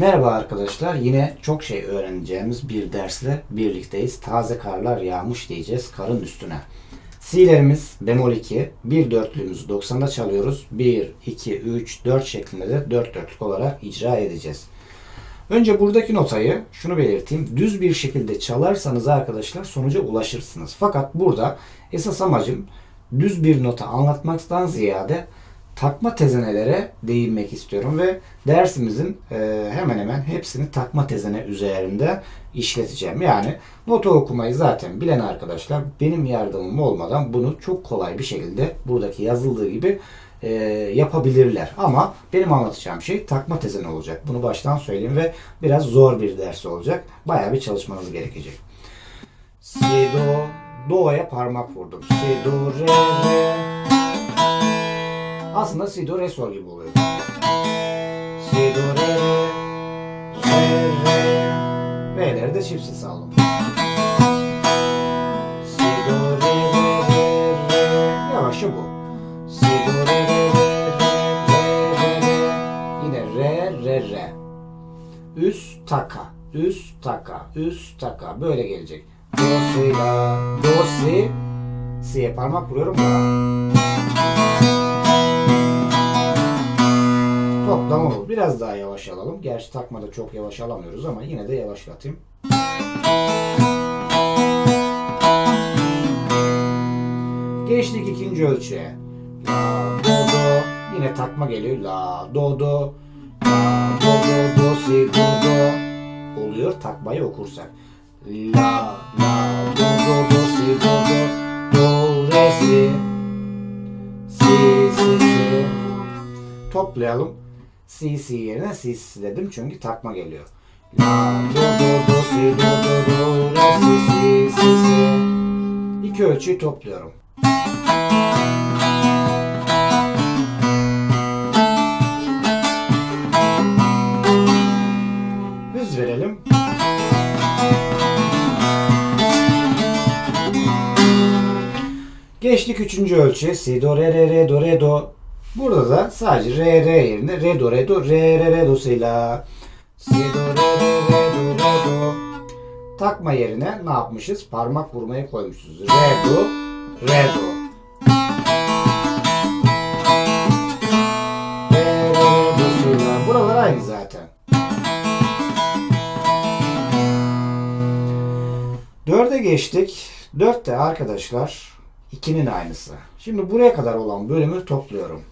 Merhaba arkadaşlar. Yine çok şey öğreneceğimiz bir dersle birlikteyiz. Taze karlar yağmış diyeceğiz karın üstüne. Si'lerimiz bemol 2. Bir dörtlüğümüzü 90'da çalıyoruz. 1, 2, 3, 4 şeklinde de 4 dörtlük olarak icra edeceğiz. Önce buradaki notayı şunu belirteyim. Düz bir şekilde çalarsanız arkadaşlar sonuca ulaşırsınız. Fakat burada esas amacım düz bir nota anlatmaktan ziyade takma tezenelere değinmek istiyorum ve dersimizin e, hemen hemen hepsini takma tezene üzerinde işleteceğim. Yani nota okumayı zaten bilen arkadaşlar benim yardımım olmadan bunu çok kolay bir şekilde buradaki yazıldığı gibi e, yapabilirler. Ama benim anlatacağım şey takma tezene olacak. Bunu baştan söyleyeyim ve biraz zor bir ders olacak. Bayağı bir çalışmanız gerekecek. Si, do, do'ya parmak vurdum. Si, do, re, re. Aslında si, do, re, sol gibi oluyor. Si, do, re, re, re, re. Re'leri de çift ses aldım. Si, do, re, re, re, re. Yavaşça bu. Si, do, re, re, re, re, re. Yine re, re, re. Üst taka, üst taka, üst taka. Böyle gelecek. Do, si, la, do, si. Si'ye parmak vuruyorum. La. Toplam olur. Biraz daha yavaş alalım. Gerçi takmada çok yavaş alamıyoruz ama yine de yavaşlatayım. Geçtik ikinci ölçüye. La, do, do. Yine takma geliyor. La, do, do. La, do, do, do, si, do, do. Oluyor takmayı okursak. La, la, do, do, do, si, do, do. Do, re, si. Si, si, si. Toplayalım. Si yerine si dedim çünkü takma geliyor. La, do, do, do, si, do, do, do, re, si, si, si, si. İki ölçüyü topluyorum. Hız verelim. Geçtik üçüncü ölçüye. Si, do, re, re, re, do, re, do. Burada da sadece re, re yerine re, do, re, do, re, re, re, dosuyla. Si, do, re, re, re, do, re, do. Takma yerine ne yapmışız? Parmak vurmayı koymuşuz. Re, do, re, do. Re, re, re, dosuyla. Buralar aynı zaten. Dörde geçtik. Dörtte arkadaşlar ikinin aynısı. Şimdi buraya kadar olan bölümü topluyorum.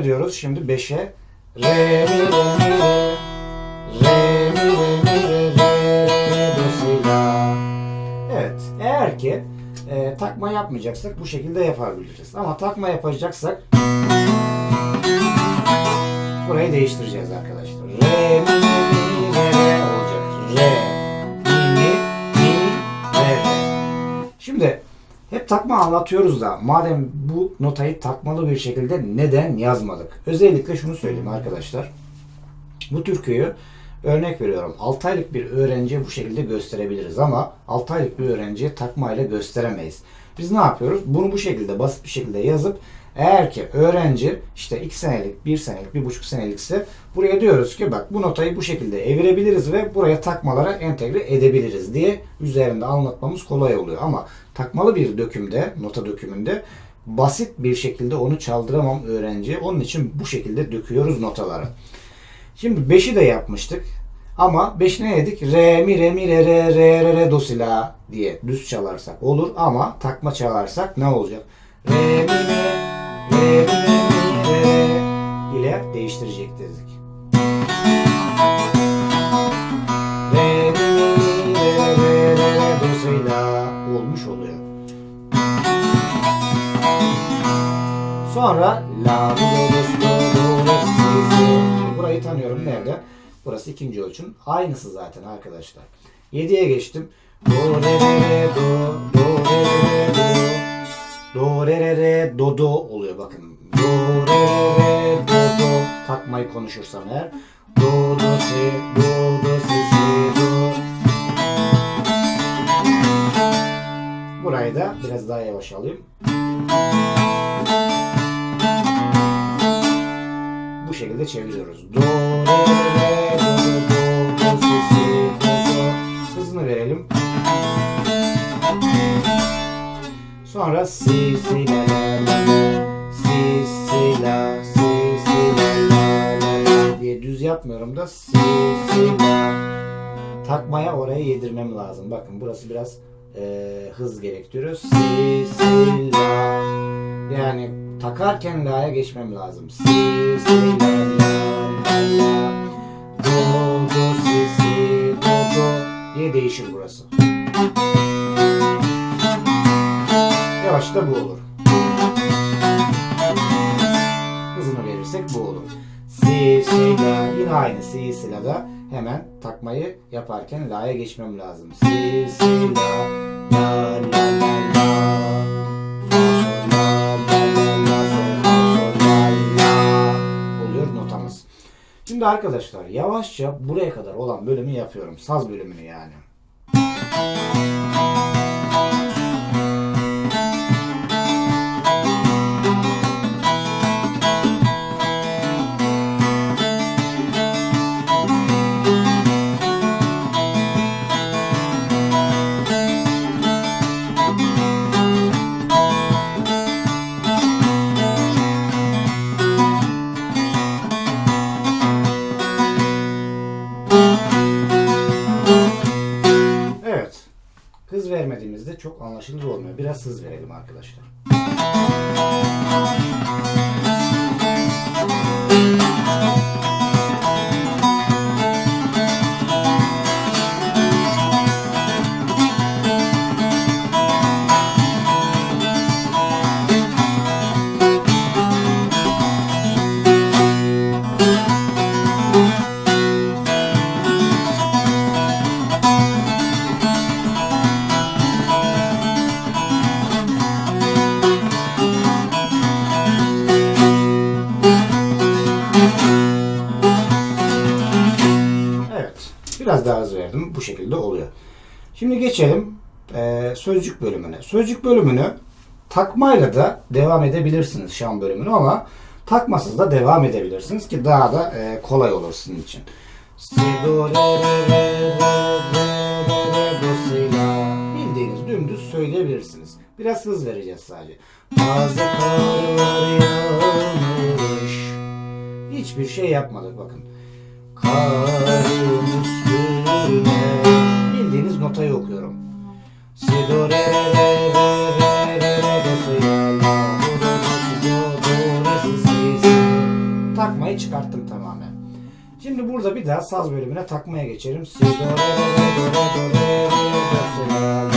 Ediyoruz şimdi 5'e. Re mi re mi re. Re mi re mi re re la. Evet eğer ki e, takma yapmayacaksak bu şekilde yapabiliriz. Ama takma yapacaksak burayı değiştireceğiz arkadaşlar. Re mi mi takma anlatıyoruz da madem bu notayı takmalı bir şekilde neden yazmadık? Özellikle şunu söyleyeyim arkadaşlar. Bu türküyü örnek veriyorum. 6 aylık bir öğrenciye bu şekilde gösterebiliriz ama 6 aylık bir öğrenciye takmayla gösteremeyiz. Biz ne yapıyoruz? Bunu bu şekilde basit bir şekilde yazıp eğer ki öğrenci işte 2 senelik, 1 senelik, 1,5 senelikse buraya diyoruz ki bak bu notayı bu şekilde evirebiliriz ve buraya takmalara entegre edebiliriz diye üzerinde anlatmamız kolay oluyor. Ama takmalı bir dökümde, nota dökümünde basit bir şekilde onu çaldıramam öğrenciye. Onun için bu şekilde döküyoruz notaları. Şimdi 5'i de yapmıştık. Ama 5 ne dedik? Re mi re mi re re re re re do si la diye düz çalarsak olur ama takma çalarsak ne olacak? Re mi mi re re re ile değiştirecek dedik. Re re re re re do si la olmuş oluyor. Sonra la do re burayı tanıyorum nerede? Burası ikinci ölçüm. Aynısı zaten arkadaşlar. 7'ye geçtim. Do re re re do do re re re do do re re re do do oluyor bakın. Do re re do do takmayı konuşursam eğer do do si do do si si do Burayı da biraz daha yavaş alayım. Bu şekilde çeviriyoruz. Do, re, re, do, do, do, do, si, si, do, do. Hızını verelim. Sonra si, si, la, la, la. Si, si, la, si, si, la, la, la, la diye düz yapmıyorum da si, si, la. Takmaya oraya yedirmem lazım. Bakın burası biraz e, hız gerektiriyor. Si, si, la. Yani takarken la'ya geçmem lazım. Si, si, la, la, la. Do, do, si, si, do, do diye değişir burası. Yavaş da bu olur. Hızını verirsek bu olur. Si, si, la. Yine aynı si, si, la da hemen takmayı yaparken la'ya geçmem lazım. Si, si, la, la, la, la, la. Şimdi arkadaşlar yavaşça buraya kadar olan bölümü yapıyorum. Saz bölümünü yani. Çok anlaşılır olmuyor. Biraz hız verelim arkadaşlar. Evet. Biraz daha hız verdim. Bu şekilde oluyor. Şimdi geçelim eee, sözcük bölümüne. Sözcük bölümünü takmayla da devam edebilirsiniz şan bölümünü ama takmasız da devam edebilirsiniz ki daha da eee, kolay olur sizin için. Bildiğiniz dümdüz söyleyebilirsiniz. Biraz hız vereceğiz sadece. Taze karlar yağmış. Hiçbir şey yapmadık bakın. Bildiğiniz notayı okuyorum. Si do re re re re re do si la. Takmayı çıkarttım tamamen. Şimdi burada bir daha saz bölümüne takmaya geçelim. Si do re re do re do re do si la.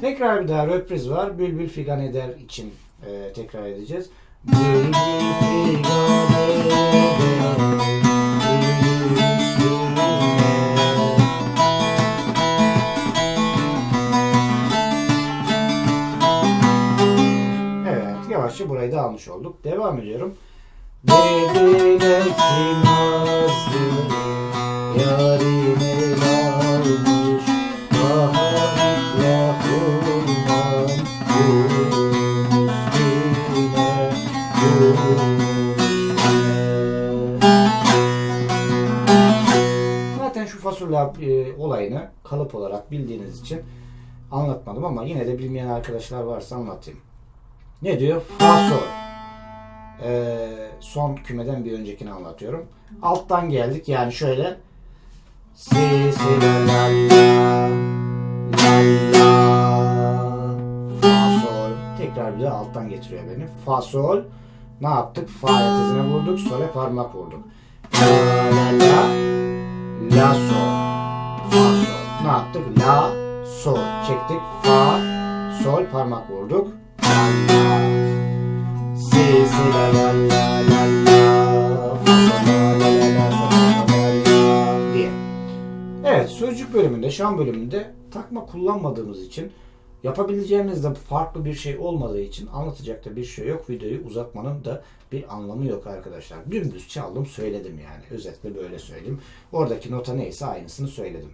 Tekrar bir daha röpriz var. Bülbül figan eder için e, tekrar edeceğiz. Evet, yavaşça burayı da almış olduk. Devam ediyorum. Dediler ki nazlı yarine almış Daha iflahından Fasulye e, olayını kalıp olarak bildiğiniz için anlatmadım ama yine de bilmeyen arkadaşlar varsa anlatayım. Ne diyor? Fa sol. Ee, son kümeden bir öncekini anlatıyorum. Alttan geldik yani şöyle. Si si la la la la fa sol. Tekrar bir de alttan getiriyor beni. Fa sol. Ne yaptık? Fa tezine vurduk. Sol'e parmak vurduk. La la la La sol ne yaptık? La, sol çektik. Fa, sol parmak vurduk. La, la. Si, si, la, la, la, la, la. Fa, la, la, la, la, la, la, diye. Evet, sözcük bölümünde, şan bölümünde takma kullanmadığımız için Yapabileceğiniz de farklı bir şey olmadığı için anlatacak da bir şey yok. Videoyu uzatmanın da bir anlamı yok arkadaşlar. Dümdüz çaldım söyledim yani. Özetle böyle söyleyeyim. Oradaki nota neyse aynısını söyledim.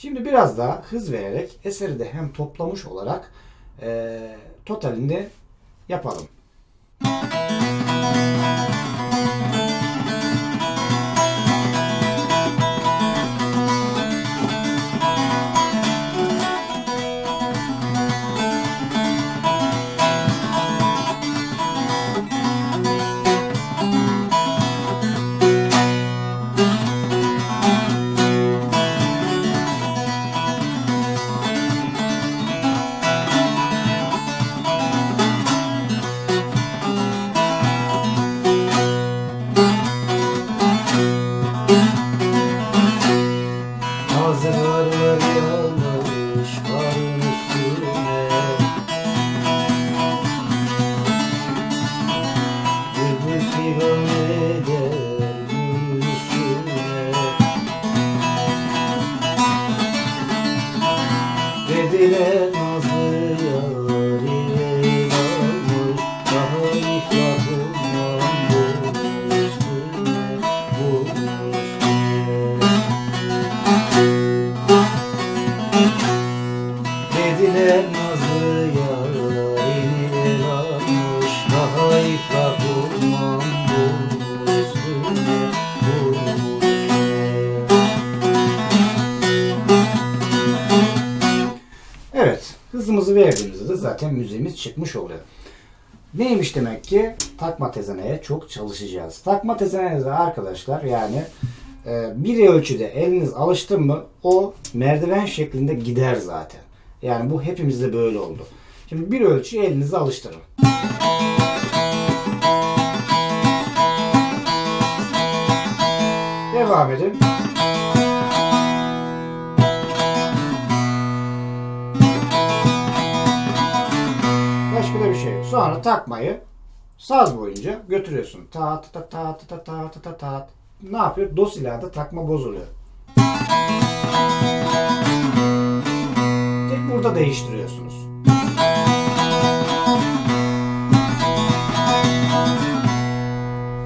Şimdi biraz daha hız vererek eseri de hem toplamış olarak eee totalinde yapalım. Nazarlar Dediler nazlı yarini almış Daha iflah olmam bu üstüne Evet, hızımızı verdiğimizde de zaten müziğimiz çıkmış oluyor. Neymiş demek ki? Takma tezeneye çok çalışacağız. Takma tezeneye de arkadaşlar yani e, bir ölçüde eliniz alıştı mı o merdiven şeklinde gider zaten. Yani bu hepimizde böyle oldu. Şimdi bir ölçü elinizi alıştırın. Devam edin. Başka da bir şey yok. Sonra takmayı saz boyunca götürüyorsun. Ta ta ta ta ta ta ta ta ta. Ne yapıyor? Do silahda takma bozuluyor. Burada değiştiriyorsunuz.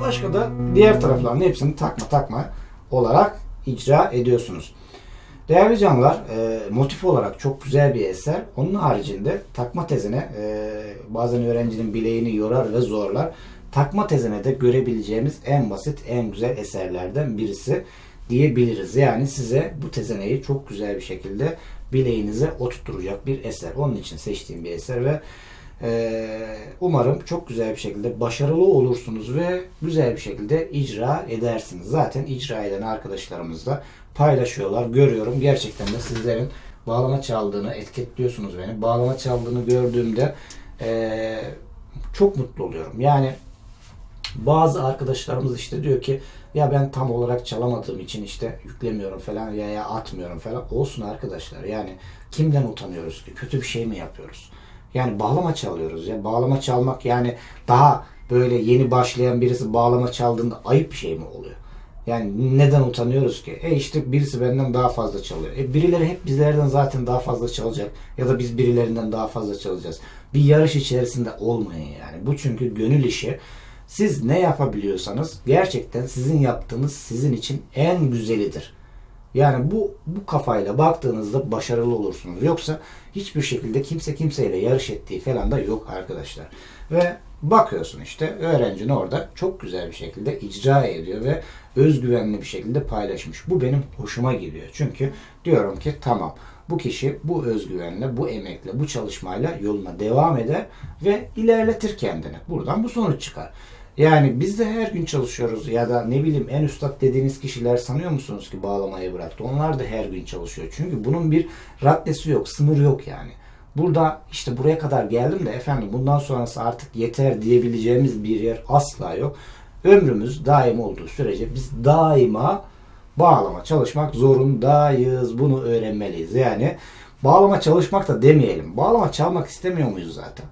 Başka da diğer tarafların hepsini takma takma olarak icra ediyorsunuz. Değerli canlar, e, motif olarak çok güzel bir eser. Onun haricinde takma tezine e, bazen öğrencinin bileğini yorar ve zorlar. Takma tezine de görebileceğimiz en basit, en güzel eserlerden birisi diyebiliriz. Yani size bu tezeneyi çok güzel bir şekilde bileğinize oturtturacak bir eser. Onun için seçtiğim bir eser ve ee, umarım çok güzel bir şekilde başarılı olursunuz ve güzel bir şekilde icra edersiniz. Zaten icra eden arkadaşlarımız da paylaşıyorlar. Görüyorum. Gerçekten de sizlerin bağlama çaldığını etiketliyorsunuz beni. Bağlama çaldığını gördüğümde ee, çok mutlu oluyorum. Yani bazı arkadaşlarımız işte diyor ki ya ben tam olarak çalamadığım için işte yüklemiyorum falan ya ya atmıyorum falan. Olsun arkadaşlar. Yani kimden utanıyoruz ki? Kötü bir şey mi yapıyoruz? Yani bağlama çalıyoruz ya. Bağlama çalmak yani daha böyle yeni başlayan birisi bağlama çaldığında ayıp bir şey mi oluyor? Yani neden utanıyoruz ki? E işte birisi benden daha fazla çalıyor. E birileri hep bizlerden zaten daha fazla çalacak. Ya da biz birilerinden daha fazla çalacağız. Bir yarış içerisinde olmayın yani. Bu çünkü gönül işi. Siz ne yapabiliyorsanız gerçekten sizin yaptığınız sizin için en güzelidir. Yani bu bu kafayla baktığınızda başarılı olursunuz. Yoksa hiçbir şekilde kimse kimseyle yarış ettiği falan da yok arkadaşlar. Ve bakıyorsun işte öğrencin orada çok güzel bir şekilde icra ediyor ve özgüvenli bir şekilde paylaşmış. Bu benim hoşuma gidiyor. Çünkü diyorum ki tamam bu kişi bu özgüvenle, bu emekle, bu çalışmayla yoluna devam eder ve ilerletir kendini. Buradan bu sonuç çıkar. Yani biz de her gün çalışıyoruz ya da ne bileyim en üstad dediğiniz kişiler sanıyor musunuz ki bağlamayı bıraktı? Onlar da her gün çalışıyor. Çünkü bunun bir raddesi yok, sınır yok yani. Burada işte buraya kadar geldim de efendim bundan sonrası artık yeter diyebileceğimiz bir yer asla yok. Ömrümüz daim olduğu sürece biz daima bağlama çalışmak zorundayız. Bunu öğrenmeliyiz. Yani bağlama çalışmak da demeyelim. Bağlama çalmak istemiyor muyuz zaten?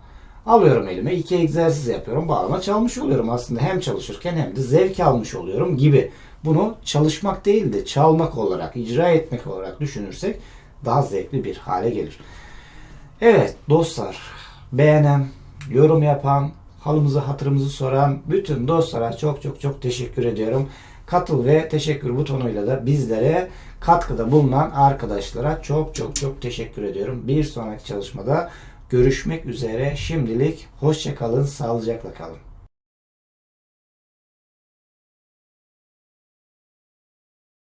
Alıyorum elime iki egzersiz yapıyorum. Bağlama çalmış oluyorum aslında. Hem çalışırken hem de zevk almış oluyorum gibi. Bunu çalışmak değil de çalmak olarak, icra etmek olarak düşünürsek daha zevkli bir hale gelir. Evet dostlar, beğenen, yorum yapan, halımızı hatırımızı soran bütün dostlara çok çok çok teşekkür ediyorum. Katıl ve teşekkür butonuyla da bizlere katkıda bulunan arkadaşlara çok çok çok teşekkür ediyorum. Bir sonraki çalışmada görüşmek üzere. Şimdilik hoşça kalın, sağlıcakla kalın.